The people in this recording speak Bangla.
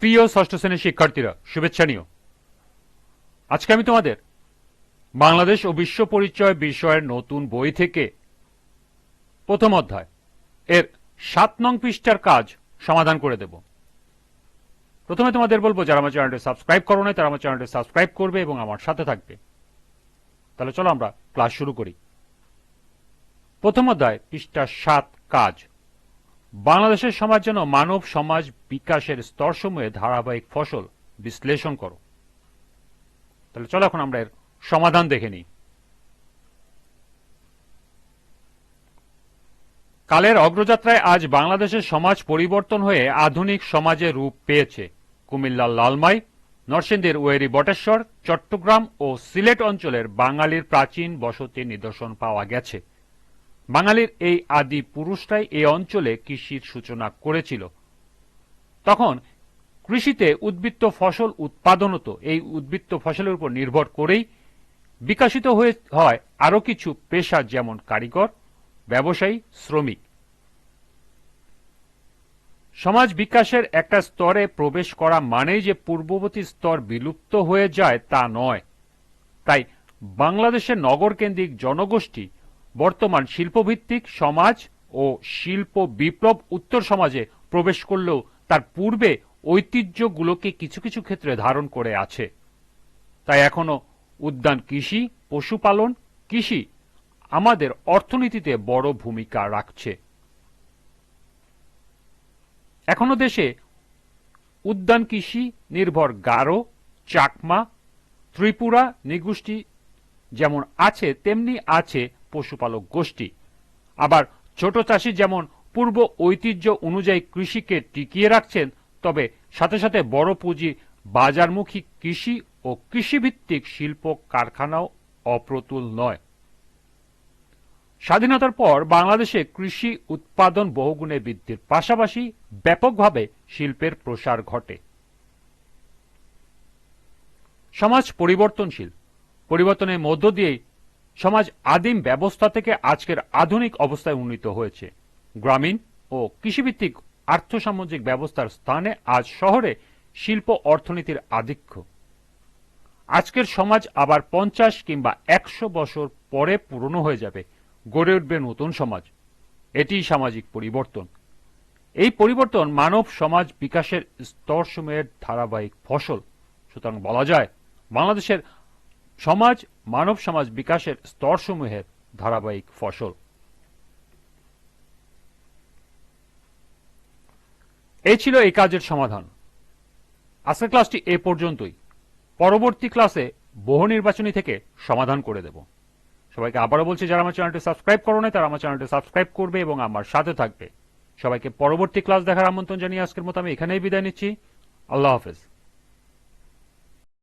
প্রিয় ষষ্ঠ শ্রেণির শিক্ষার্থীরা, শুভেচ্ছা নিও। আজকে আমি তোমাদের বাংলাদেশ ও বিশ্ব পরিচয় বিষয়ের নতুন বই থেকে প্রথম অধ্যায় এর সাত নং পৃষ্ঠার কাজ সমাধান করে দেব। প্রথমে তোমাদের বলব, যারা আমার চ্যানেলটি সাবস্ক্রাইব করো নাই, তারা আমার চ্যানেলটি সাবস্ক্রাইব করবে এবং আমার সাথে থাকবে। তাহলে চলো আমরা ক্লাস শুরু করি। প্রথম অধ্যায় পৃষ্ঠা সাত কাজ। বাংলাদেশের সমাজ যেন মানব সমাজ বিকাশের স্তরসমূহে ধারাবাহিক ফসল বিশ্লেষণ করো। তাহলে চলো এখন আমরা এর সমাধান দেখে নিই। কালের অগ্রযাত্রায় আজ বাংলাদেশের সমাজ পরিবর্তন হয়ে আধুনিক সমাজে রূপ পেয়েছে। কুমিল্লার লালমাই, নরসিংদীর ওয়েরি বটেশ্বর, চট্টগ্রাম ও সিলেট অঞ্চলের বাঙালির প্রাচীন বসতির নিদর্শন পাওয়া গেছে। বাঙালির এই আদি পুরুষরাই এই অঞ্চলে কৃষির সূচনা করেছিল। তখন কৃষিতে উদ্বৃত্ত ফসল উৎপাদন হতো এই উদ্বৃত্ত ফসলের উপর নির্ভর করেই বিকাশিত হয়ে হয় আরও কিছু পেশা যেমন কারিগর, ব্যবসায়ী, শ্রমিক। সমাজ বিকাশের একটা স্তরে প্রবেশ করা মানেই যে পূর্ববর্তী স্তর বিলুপ্ত হয়ে যায় তা নয়। তাই বাংলাদেশের নগরকেন্দ্রিক জনগোষ্ঠী বর্তমান শিল্পভিত্তিক সমাজ ও শিল্প বিপ্লব উত্তর সমাজে প্রবেশ করলেও তার পূর্বে ঐতিহ্যগুলোকে কিছু কিছু ক্ষেত্রে ধারণ করে আছে। তাই এখনও উদ্যান কৃষি, পশুপালন, কৃষি আমাদের অর্থনীতিতে বড় ভূমিকা রাখছে। এখনও দেশে উদ্যান কৃষি নির্ভর গারো, চাকমা, ত্রিপুরা নিগোষ্ঠী যেমন আছে, তেমনি আছে পশুপালক গোষ্ঠী। আবার ছোট চাষি যেমন পূর্ব ঐতিহ্য অনুযায়ী কৃষিকে টিকিয়ে রাখছেন, তবে সাথে সাথে বড় পুঁজি, বাজারমুখী কৃষি ও কৃষিভিত্তিক শিল্প কারখানাও অপ্রতুল নয়। স্বাধীনতার পর বাংলাদেশে কৃষি উৎপাদন বহুগুণে বৃদ্ধির পাশাপাশি ব্যাপকভাবে শিল্পের প্রসার ঘটে। সমাজ পরিবর্তনশীল। পরিবর্তনের মধ্য দিয়েই সমাজ আদিম ব্যবস্থা থেকে আজকের আধুনিক অবস্থায় উন্নীত হয়েছে। গ্রামীণ ও কৃষিভিত্তিক আর্থসামাজিক ব্যবস্থার স্থানে আজ শহরে শিল্প অর্থনীতির আধিক্য। আজকের সমাজ আবার পঞ্চাশ কিংবা একশো বছর পরে পুরনো হয়ে যাবে। গড়ে উঠবে নতুন সমাজ। এটি সামাজিক পরিবর্তন। এই পরিবর্তন মানব সমাজ বিকাশের স্তরসমূহের ধারাবাহিক ফসল। সুতরাং বলা যায়, বাংলাদেশের সমাজ মানব সমাজ বিকাশের স্তরসমূহের ধারাবাহিক ফসল। এই ছিল এই কাজের সমাধান। আজকের ক্লাসটি এ পর্যন্তই। পরবর্তী ক্লাসে বহু নির্বাচনী থেকে সমাধান করে দেব। সবাইকে আবারও বলছি, যারা আমার চ্যানেলটি সাবস্ক্রাইব করো না তারা আমার চ্যানেলটি সাবস্ক্রাইব করবে এবং আমার সাথে থাকবে। সবাইকে পরবর্তী ক্লাস দেখার আমন্ত্রণ জানিয়ে আজকের মতো আমি এখানেই বিদায় নিচ্ছি। আল্লাহ হাফেজ।